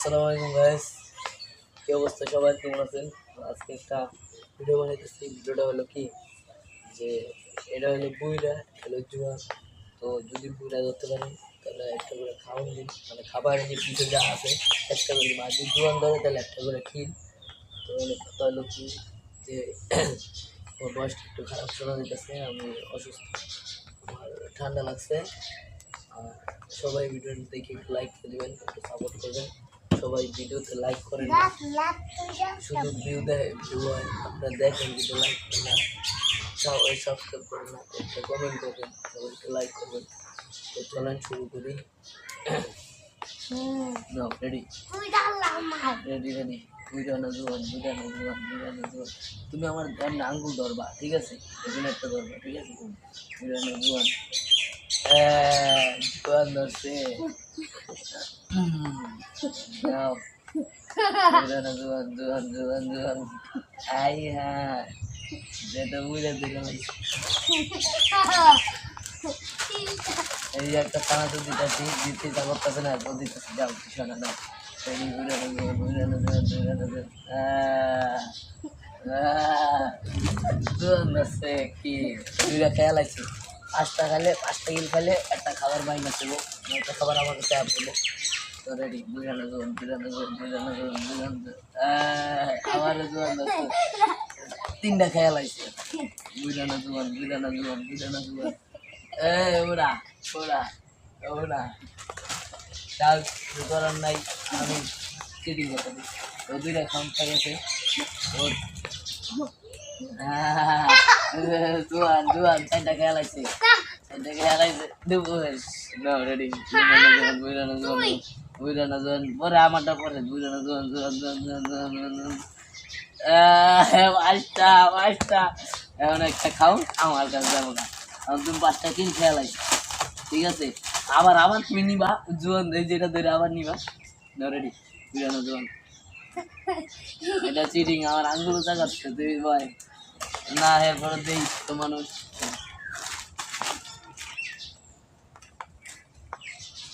আসসালামু আলাইকুম গাইস কি অবস্থা সবাই? কেমন আছেন? আজকে একটা ভিডিও বানাইতেছি। ভিডিওটা হলো কি? যে এটা হলো বুইরা হলো জুয়া। তো যদি বুইরা ধরতে পারেন তাহলে একটা করে খাওয়ান দিন। মানে খাবারের যে পিঠে যা আছে, একটা করে আর যদি জুয়ান ধরে, তাহলে একটা করে খিল। তো হলো কথা হলো কি? যে আমার বয়সটা একটু খারাপ শোনা যেতেছে আমি অসুস্থ। আমার ঠান্ডা লাগছে। আর সবাই ভিডিও দেখে লাইক করে দেবেন সাপোর্ট করবেন। সবাই ভিডিওতে লাইক করেন। না শুধু ভিউ দেয় ভিউ হয় আপনারা দেখেন ভিডিও লাইক করেন না। সবাই সাবস্ক্রাইব করেন না একটা কমেন্ট করবেন সবাই একটু লাইক করবেন। তো চলেন শুরু করি। নাও রেডি রেডি রেডি দুইটা না জোয়ান দুইটা না দুইটা না জোয়ান। তুমি আমার এমনি আঙ্গুল ধরবা ঠিক আছে? এখানে একটা ধরবা ঠিক আছে? দুইটা না জোয়ান। হ্যাঁ জোয়ান ধরছে। আই হ্যাঁ যেটা বুঝে কি খেয়াল আছে পাঁচটা খাইলে পাঁচটা গিল খাইলে একটা খাবার বাইনা দেবো একটা খাবার আমার কাছে দেবো তো রেডি বুঝানো জোয়ান বুঝানো জোয়ান বুঝানো জোয়ান বুঝানো আমার জোয়ান ধরছে তিনটা খেয়াল আছে বুঝানো জোয়ান বুঝানো জোয়ান বুঝানো জোয়ান এ ওরা ওরা ওরা তার করার নাই আমি চিটিং করতে দিই ও দুইটা খাম গেছে ওর জোয়ান জোয়ান চারটা খেয়াল আছে চারটা খেয়াল আছে না রেডি বুঝানো জোয়ান বুঝানো জোয়ান পরে আমারটা পরে জোয়ান জোয়ান জোয়ান জোয়ান জোয়ান জোয়ান জোয়ান পাঁচটা পাঁচটা। এখন একটা খাও, আমার কাছে যাব না। এখন তুমি পাঁচটা কিন খেয়াল ঠিক আছে? আবার আবার তুমি নিবা। জোয়ান, এই যেটা ধরে আবার নিবা। রেডি বুঝানো জোয়ান এটা চিটিং আমার আঙ্গুল চাকাচ্ছে তুই ভাই না এরপরে দেই তো মানুষ।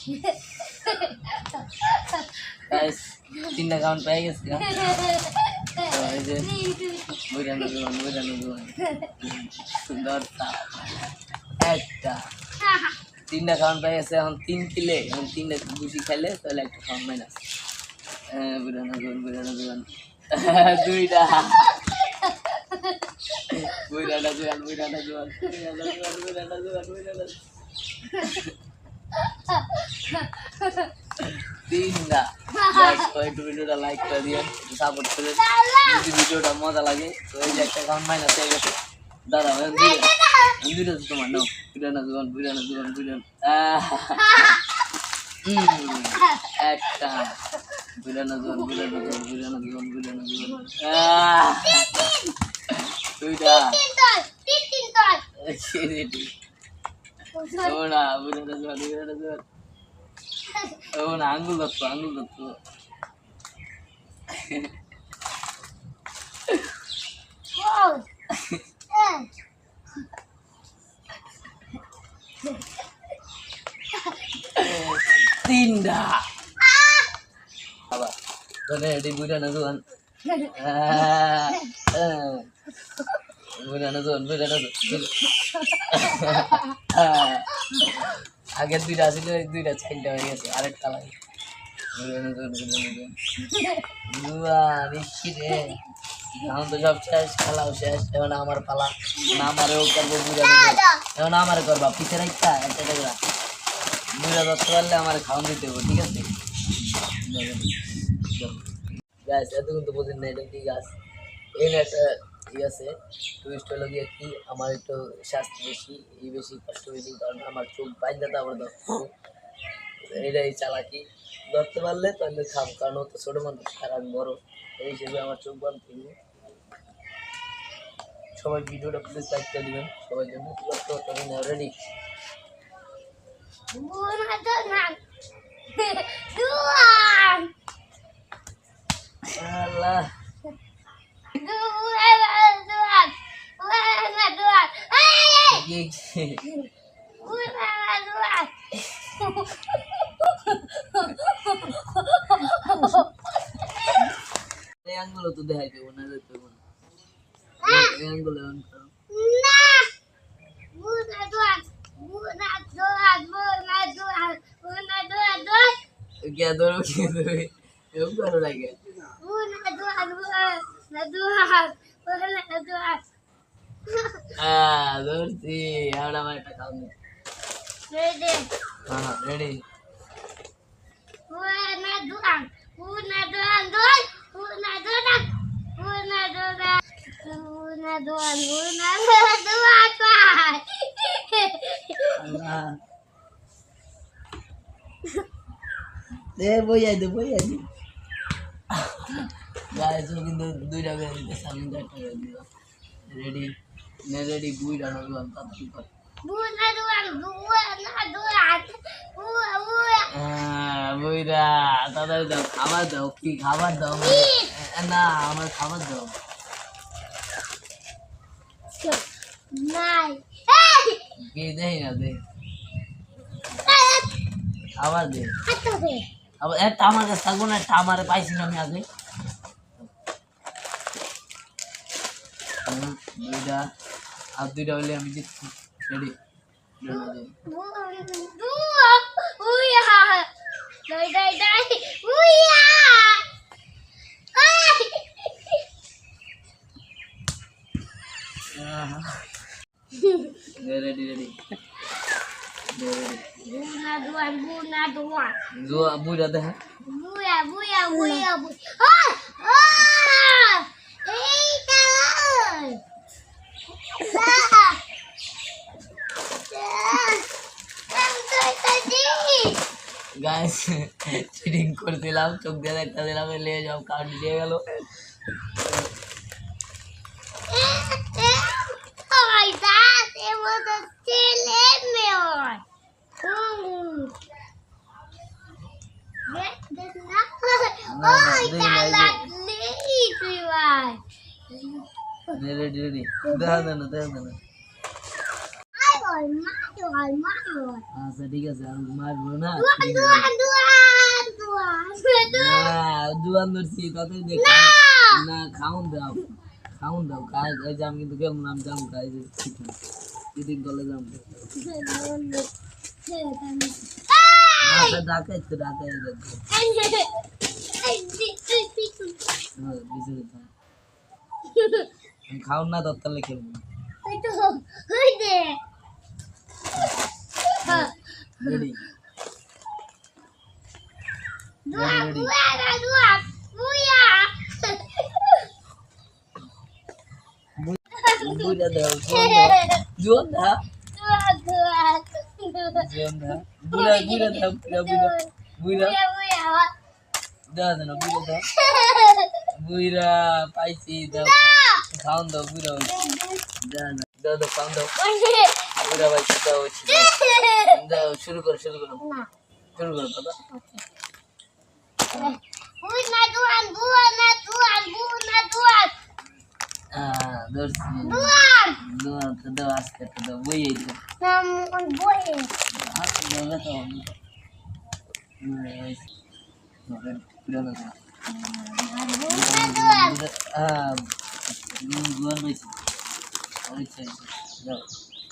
Guys, তিনটা কাউন্ট পেয়ে গেছি না? তো এই যে বুঝানো জোয়ান বুঝানো জোয়ান সুন্দর একটা। তিনটা খাওয়ান পেয়ে গেছে এখন তিন কিলে এখন তিনটা বেশি খাইলে তাহলে একটা খাওয়ান মাইনাস হ্যাঁ বুড়ানো জোয়ান বুড়ানো জোয়ান দুইটা। বুড়ানো জোয়ান বুড়ানো জোয়ান বুড়ানো জোয়ান বুড়ানো তিনটা Guys, তো একটু ভিডিওটা লাইক করে দিয়ে সাপোর্ট করে যদি ভিডিওটা মজা লাগে তো এই যে একটা খাওয়ান মাইনাস হয়ে গেছে এখন দুইটা এখন দুইটা তোমার নাও বুড়ানো জোয়ান বুড়ানো জোয়ান বুড়ানো হুম একটা বুড়ানো জোয়ান বুড়ানো জোয়ান বুড়ানো জোয়ান বুড়ানো জোয়ান আহ, দুইটা না বুড়ানো জোয়ান বুড়ানো জোয়ান ও না আঙ্গুল ধরতো আঙ্গুল ধরতো তিনটা বাবা তোনে এটি বুড়ানো জোয়ান আহ, আহ, বুড়ানো জোয়ান বুড়ানো জোয়ান আহ, আগের দুইটা ছিল দুইটা চারটা হয়ে গেছে আরেকটা লাগে এখন তো সব শেষ, খেলাও শেষ। এখন আমার পালা। না আমারও করব জোয়ান এখন আমার করবা পিছনে একটা একটা দেখবা বুড়া ধরতে পারলে আমার খাওয়ান দিতে হবে, ঠিক আছে? গাছ এতক্ষণ তো বোঝেন না এটা কি গাছ? এই একটা ই আছে? টুরিস্ট হলো গিয়ে কি? আমার একটু শাস্তি বেশি এই বেশি কষ্ট বেশি কারণ আমার চোখ বাইন্দা তারপর ধরতে এটাই চালাকি। ধরতে পারলে তাহলে খাম কারণ তো ছোটো মানুষ খারাপ বড়। এই হিসেবে আমার চোখ বন্ধ থাকবে সবাই ভিডিওটা প্লিজ লাইক করে দিবেন সবার জন্য। রেডি আল্লাহ। কি Dua. অ্যাঙ্গুলো তো দেখাই দেবো না দেখতে দেবো না অ্যাঙ্গুলো অন করো क्या दोनों की दोनों एवं करो लगे ah dorsi ahora va a estar ah ready. Allah দে বইয়া দে বইয়া দে গাইস ও কিন্তু দুইটা বের দিতে সামনে একটা বের দিবা রেডি নে রেডি বুইটা নবি অন তাড়াতাড়ি কর হ্যাঁ বুইরা খাবার কি খাবার দাও না আমার খাবার দাও কি দেই না দে আবার দে কাছে আমারে পাইছি না আমি আগে দুইটা আর দুইটা হলে আমি দিচ্ছি রেডি রেডি রেডি বুইরা দেখা Buia, buia, buia, buia. Guys cheating করছিলাম চোখ দিয়ে একটা দিলাম নিয়ে যাও কার্ড দিয়ে গেল. রেডি রেডি দেখা দেন দেখা দেন। আচ্ছা ঠিক আছে আর মারবো না. দুয়ান ধরছি তাতে দেখ। না! খাউন দাও খাউন দাও কাজ এই যে আমি কিন্তু কেমন নাম যাম কাজ চিটিং করলে যাম আচ্ছা ডাকাই তো ডাকাই হ্যাঁ বিছে দিতাম খাউন না দত্তালে খেলব। Itu, udah. Ready Dua, dua, ada dua. Buya. বুঝা দাও জোন দা Dua, dua. জোন দা বুড়া বুড়া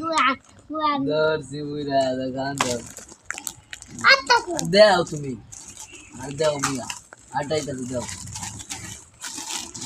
Duan. দাও তো দাও আজকে তো দাও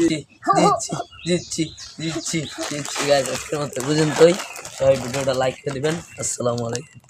দিচ্ছি দিচ্ছি দিচ্ছি দিচ্ছি গাছ আজকের মতো বুঝুন তোই সবাই ভিডিওটা লাইক করে দেবেন আসসালামু আলাইকুম